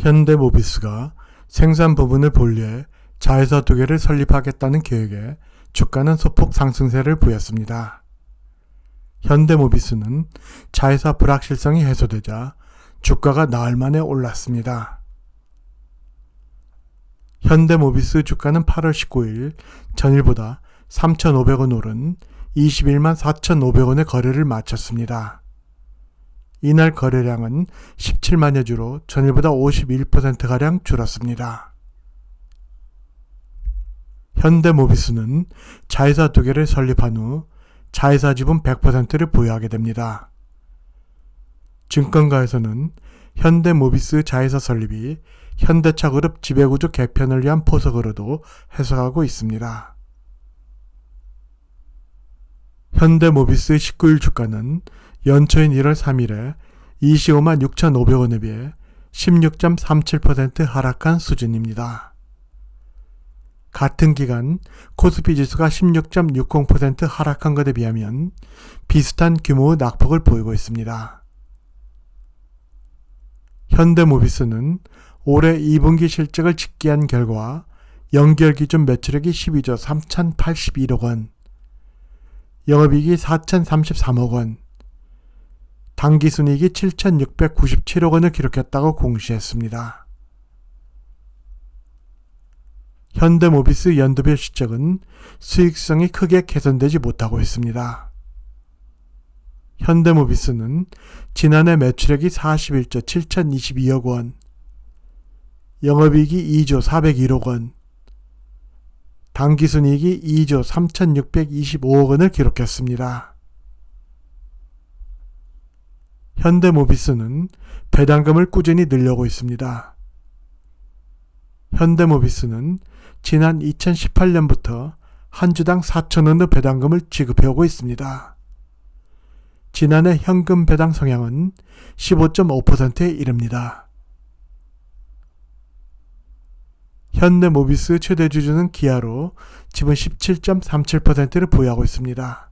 현대모비스가 생산 부분을 분리해 자회사 두 개를 설립하겠다는 계획에 주가는 소폭 상승세를 보였습니다. 현대모비스는 자회사 불확실성이 해소되자 주가가 나흘 만에 올랐습니다. 현대모비스 주가는 8월 19일 전일보다 3,500원 오른 21만 4,500원의 거래를 마쳤습니다. 이날 거래량은 17만여 주로 전일보다 51%가량 줄었습니다. 현대모비스는 자회사 두 개를 설립한 후 자회사 지분 100%를 보유하게 됩니다. 증권가에서는 현대모비스 자회사 설립이 현대차 그룹 지배구조 개편을 위한 포석으로도 해석하고 있습니다. 현대모비스 19일 주가는 연초인 1월 3일에 25만 6,500원에 비해 16.37% 하락한 수준입니다. 같은 기간 코스피 지수가 16.60% 하락한 것에 비하면 비슷한 규모의 낙폭을 보이고 있습니다. 현대모비스는 올해 2분기 실적을 집계한 결과 연결 기준 매출액이 12조 3,081억 원, 영업이익이 4,033억 원, 당기 순이익이 7,697억 원을 기록했다고 공시했습니다. 현대모비스 연도별 실적은 수익성이 크게 개선되지 못하고 있습니다. 현대모비스는 지난해 매출액이 41조 7,022억 원, 영업이익이 2조 401억 원, 당기순이익이 2조 3,625억 원을 기록했습니다. 현대모비스는 배당금을 꾸준히 늘려고 있습니다. 현대모비스는 지난 2018년부터 한 주당 4천원의 배당금을 지급해오고 있습니다. 지난해 현금 배당 성향은 15.5%에 이릅니다. 현대모비스 최대 주주는 기아로 지분 17.37%를 보유하고 있습니다.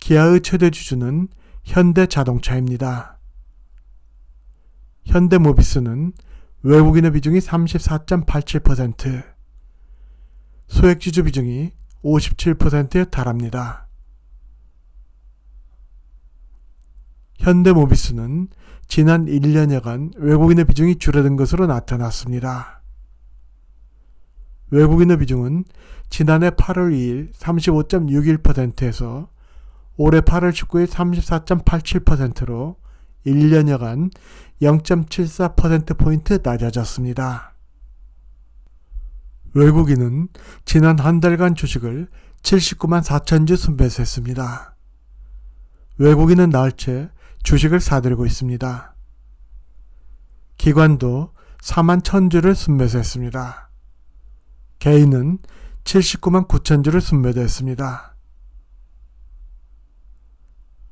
기아의 최대 주주는 현대자동차입니다. 현대모비스는 외국인의 비중이 34.87%, 소액주주 비중이 57%에 달합니다. 현대모비스는 지난 1년여간 외국인의 비중이 줄어든 것으로 나타났습니다. 외국인의 비중은 지난해 8월 2일 35.61%에서 올해 8월 19일 34.87%로 1년여간 0.74%포인트 낮아졌습니다. 외국인은 지난 한 달간 주식을 79만 4천 주 순배했습니다. 외국인은 나흘째 주식을 사들고 있습니다. 기관도 4만 1000주를 순매수했습니다. 개인은 79만 9천 주를 순매도했습니다.